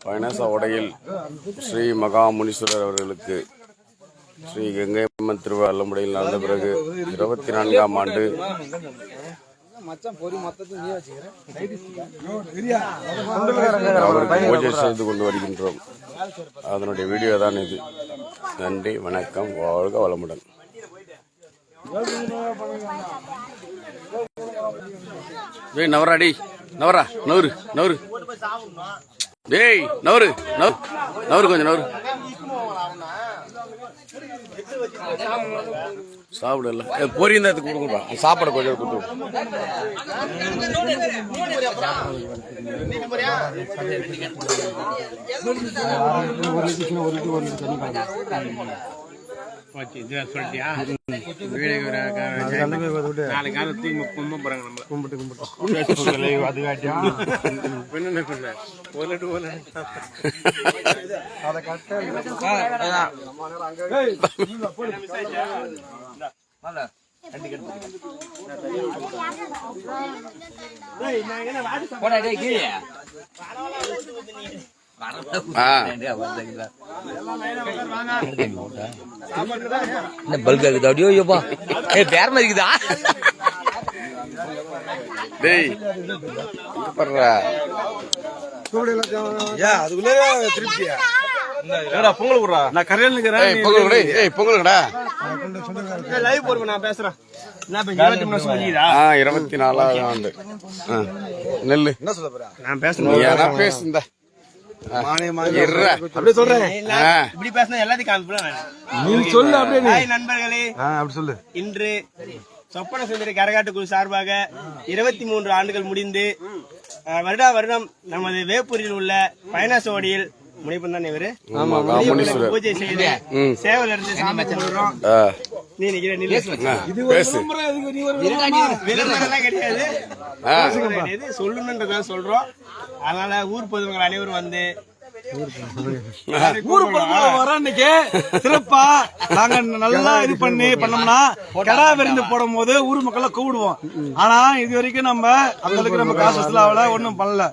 பயணச உடையில் ஸ்ரீ மகாமுனீஸ்வரர் அவர்களுக்கு ஸ்ரீ கங்கைம்மன் திருவள்ளமுடையில் நடந்த பிறகு இருபத்தி நான்காம் ஆண்டு அவருக்கு பூஜை செய்து கொண்டு வருகின்றோம். அதனுடைய வீடியோ தான் இது. நன்றி வணக்கம் வாழ்க வளமுடன். டேய் நவரா டேய் நவரா நவரு நவரு டேய் நவரு நவரு நவரு கொஞ்சம் நவரு சாப்பிடல பொரிய தான் எடுத்து கொடுக்குறா சாப்பாடு கொஞ்சம் கொடுத்து சொல்லிட்டியா? நாலு காலம் தூக்கி கும்ப போறாங்க நம்ம. கும்பிட்டு கும்பிட்டு. அது காட்டியா? என்ன பண்ண? ஒரு லட்டு ஒரு ஆ என்ன பல்க் ஆகுது? அப்படியோ ஐயோப்பா ஏ பேர் மாதிரிக்குதா டேய் பர்றா பொங்கல் விடுறா? நான் கரையில் ஏய் பொங்கல் ஏய் பொங்கல் கடா லைவ் போடுவேன் நான் பேசுறேன். என்ன இருபத்தி நாலாவது ஆண்டு. நெல்லு. நான் நீ பேசணும் யாரா பேசு இந்த இருடா. அப்படியே சொல்றேன். ஆ, இப்படி பேசினா எல்லாத்தையும் காமிப்பேன் நீ சொல்லு அப்படியே ஹாய் நண்பர்களே. அப்படி சொல்லு. இன்று சொப்பன சுந்தரி கரகாட்டு குழு சார்பாக இருபத்தி மூன்று ஆண்டுகள் முடிந்து வருடா வருடம் நமது வேப்பூரில் உள்ள பயணசோடியில் முனிப்பன் தான் இவரு? பூஜை செய்து. சேவல் எடுத்து சாமி கும்பிடுறோம். நீ நிக்கிற. விளம்பரம் கிடையாது. சொல்லணுன்றதான் சொல்றோம். அதனால ஊர் பொதுமக்கள் அனைவரும் வந்து ஊர் பொறுப்புல வர இன்னைக்கு சிறப்பா நாங்க நல்லா இது பண்ணி பண்ணோம்னா கடா விருந்து போடும் போது ஊர் மக்களை கூப்பிடுவோம். ஆனா இது வரைக்கும் நம்ம அந்த அளவுக்கு நம்ம காசு வசூல் ஆகல பண்ணல.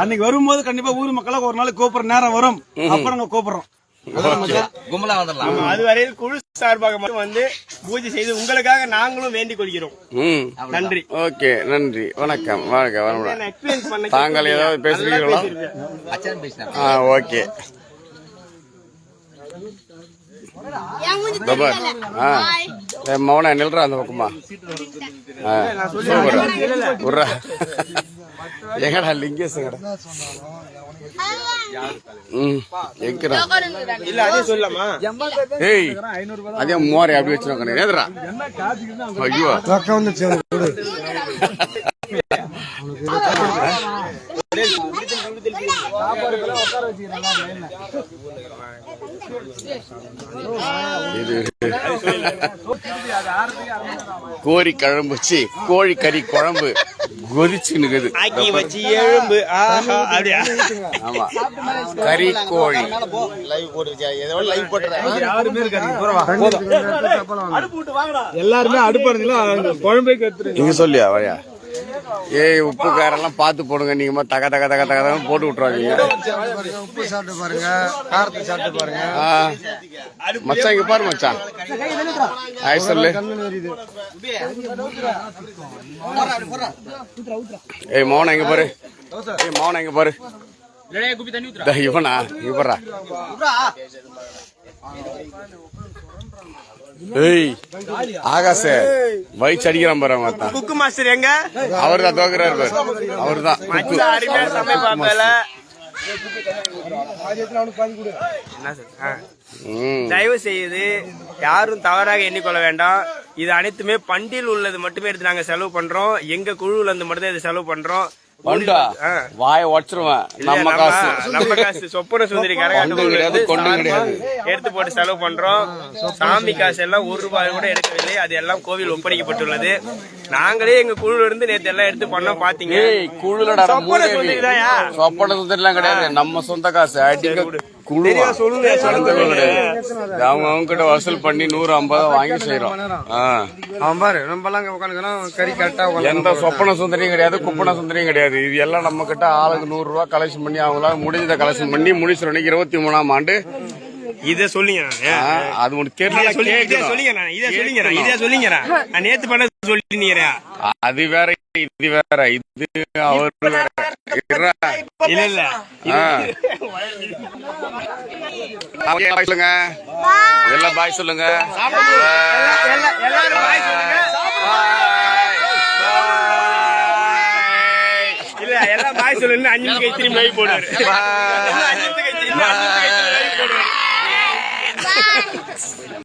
அன்னைக்கு வரும்போது கண்டிப்பா ஊர் மக்களை ஒரு நாள் கூப்பிடுற நேரம் வரும். அப்புறம் நாங்க கூப்பிடுறோம். கும்பலா வந்துடலாம். அதுவரையில் குழு சார்பாக மட்டும் வந்து பூஜை செய்து உங்களுக்காக நாங்களும் வேண்டிக் கொள்கிறோம். ம். நன்றி. ஓகே நன்றி. வணக்கம். வணக்கம் வணக்கம் தாங்கள் ஏதாவது பேசுறீங்களா ஆ ஓகே மௌன நில்றா அந்த பக்கமா? சூப்பர். எங்கடா லிங்கேஷ் எங்கடா? அதே மூவாரி அப்படி வச்சிருக்கேன் ஏதுடா? ஐயோ. கோரி குழம்பு கோழி கறி குழம்பு கொதிச்சு நிக்குது. ஆக்கி வச்சு எழும்பு ஆஹா அப்படியா? ஆமா. கறி கோழி. லைவ் போட்டு ஏதோ லைவ் போட்டுறேன் எல்லாருமே அடுப்பு குழம்பே கத்துரு நீங்க சொல்லியா வழியா ஏய் உப்பு காரெல்லாம் பார்த்து போடுங்க. நீங்க தக தக தக தக போட்டு விட்டுறாதீங்க. உப்பு சாப்பிட்டு பாருங்க. காரத்தை சாப்பிட்டு பாருங்க. மச்சான் இங்க பாரு மச்சான். ஆய் சொல்லு. ஏய் மௌனம் இங்க பாரு. ஏய் மௌனம் இங்க பாரு. இவனா? பாரு ஏய் ஆகாச வயிற்று அடிக்கிறான் பாரு குக்கு மாஸ்டர் எங்க? அவர் தான் தோக்குறாரு பாரு. அவர் தான் அருமையா. ம். தயவு செய்து யாரும் தவறாக எண்ணிக்கொள்ள வேண்டாம். இது அனைத்துமே பண்டில் உள்ளது மட்டுமே எடுத்து நாங்க செலவு பண்றோம். எங்க குழுல இருந்து மட்டும் தான் இது செலவு பண்றோம். பண்டா ஆ. வாய உடச்சிருவேன். நம்ம காசு. நம்ம காசு. சொப்பன சுந்தரி கரகாட்டு கொண்டு கிடையாது, குழுவிலிருந்து கொண்டு சார்பா கிடையாது. எடுத்து போட்டு செலவு பண்றோம். சாமி காசு எல்லாம் ஒரு ரூபாய் கூட எடுக்கவில்லை. அது எல்லாம் கோவில் ஒப்படைக்கப்பட்டுள்ளது. நாங்களே எங்க குழுல இருந்து நேத்து எல்லாம் எடுத்து பண்ணோம் பாத்தீங்க. ஏய் குழுலடா சொப்பன சுந்தரிலாம் கிடையாது. நம்ம சொந்த காசு. அடிக்க இது அவங்க அவங்க கிட்ட வசூல் பண்ணி நூறு ஐம்பது வாங்கி செய்யறோம். ஆ. அவன் பாரு ரொம்ப எல்லாம் உட்காந்துக்கலாம் கறி கரெக்டா எந்த சொப்பன சுந்தரியும் கிடையாது குப்பன சுந்தரியும் கிடையாது. இது எல்லாம் நம்ம கிட்ட ஆளுக்கு நூறு ரூபாய் கலெக்ஷன் பண்ணி அவங்களால முடிஞ்சதை கலெக்ஷன் பண்ணி முனீஸ்வரனுக்கு இருபத்தி மூணாம் ஆண்டு. இத சொல்லுங்க அது ஒன்று தெரியல சொல்லுங்க நான். இதை சொல்லுங்க நான். இதை சொல்லுங்க நான். நேத்து பண்ண சொல்லிட்டீங்க அது வேற இது வேற இது அவர் வேற. இல்ல இல்ல. பாய் சொல்லுங்க. எல்லாம் பாய் சொல்லுங்க. எல்லாம் பாய் சொல்லுங்க அஞ்சு நிமிஷம் திரும்பி லைவ் போடுவாரு போடுவாரு